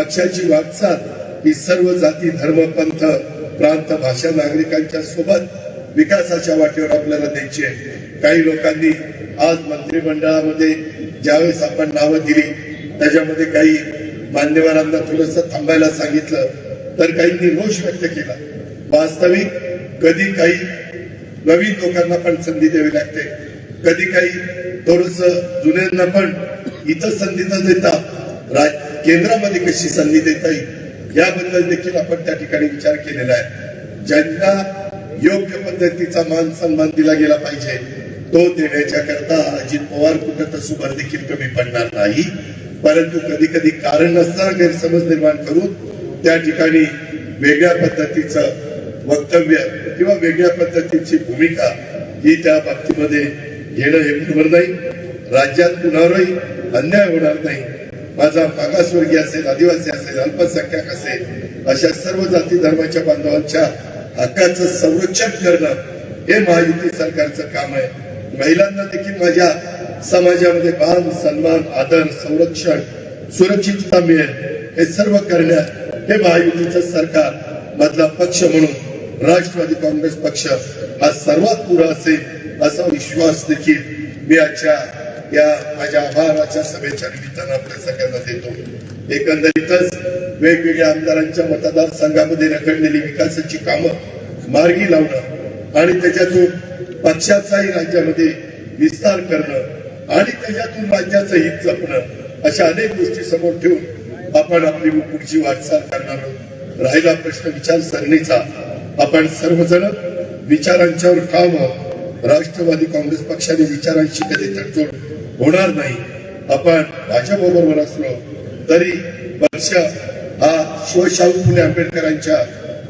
पक्षाची वाटचाल ही सर्व जाती धर्म पंथ प्रांत भाषा नागरिकांच्या सोबत विकासाच्या वाटेवर आपल्याला द्यायची आहे. काही लोकांनी आज मंत्रिमंडळामध्ये ज्यावेळेस आपण नावं दिली त्याच्यामध्ये काही मान्यवरांना थोडस थांबायला सांगितलं तर काहींनी रोष व्यक्त केला. वास्तविक कधी काही नवीन लोकांना पण संधी द्यावी लागते. कधी काही थोडस जुन्यांना पण इथं संधी न देता राज केंद्रामध्ये कशी संधी देता येईल याबद्दल देखील आपण त्या ठिकाणी विचार केलेला आहे. ज्यांना योग्य पद्धतीचा मान सन्मान दिला गेला पाहिजे तो देण्याच्या करता अजित पवार कुठं तसुभर देखील कमी पडणार नाही. परंतु कधी कधी कारण नसताना गैरसमज निर्माण करून त्या ठिकाणी वेगळ्या पद्धतीचं वक्तव्य किंवा वेगळ्या पद्धतीची भूमिका ही त्या बाबतीमध्ये घेणं हे बरोबर नाही. राज्यात कुणावरही अन्याय होणार नाही. माझा मागासवर्गीय असेल आदिवासी असेल अल्पसंख्याक असेल अशा सर्व जाती धर्माच्या बांधवांच्या हक्काचं संरक्षण करणं हे महायुती सरकारचं काम आहे. महिलांना देखील माझ्या समाजामध्ये मान सन्मान आदर संरक्षण सुरक्षितता मिळेल हे सर्व करण्यात हे महायुतीचं सरकार मधला पक्ष म्हणून राष्ट्रवादी काँग्रेस पक्ष हा सर्वात पुढे असेल असा विश्वास देखील मी आजच्या या माझ्या आभाराच्या सभेच्या निमित्तानं आपल्या सगळ्यांना देतो. एकंदरीतच वेगवेगळ्या आमदारांच्या मतदारसंघामध्ये रखडलेली विकासाची कामं मार्गी लावणं आणि त्याच्यातून पक्षाचाही राज्यामध्ये विस्तार करणं आणि त्याच्यातून राज्याचं हित जपणं अशा अनेक गोष्टी समोर ठेवून आपण आपली पुढची वाटचाल करणार आहोत. राहिला प्रश्न विचारसरणीचा. आपण सर्वजण विचारांच्यावर काम आहोत. राष्ट्रवादी काँग्रेस पक्षाने विचारांशी कधी तडजोड होणार नाही. आपण भाजपबरोबर असलो तरी पक्ष हा शिवशाहू फुले आंबेडकरांच्या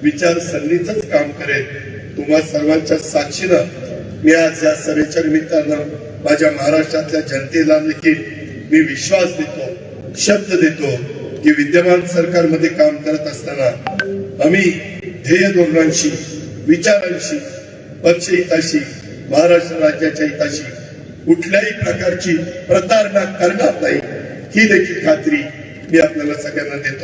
विचारसरणीच काम करेल. तुम्हा सर्वांच्या साक्षीनं मी आज या सभेच्या निमित्तानं माझ्या महाराष्ट्रातल्या जनतेला देखील मी विश्वास देतो शब्द देतो की विद्यमान सरकारमध्ये काम करत असताना आम्ही ध्येय धोरणांशी विचारांशी पक्षहिताशी महाराष्ट्र राज्याच्या हिताशी कुठल्याही प्रकारची प्रतारणा करणार नाही ही देखील खात्री मी आपल्याला सगळ्यांना देतो.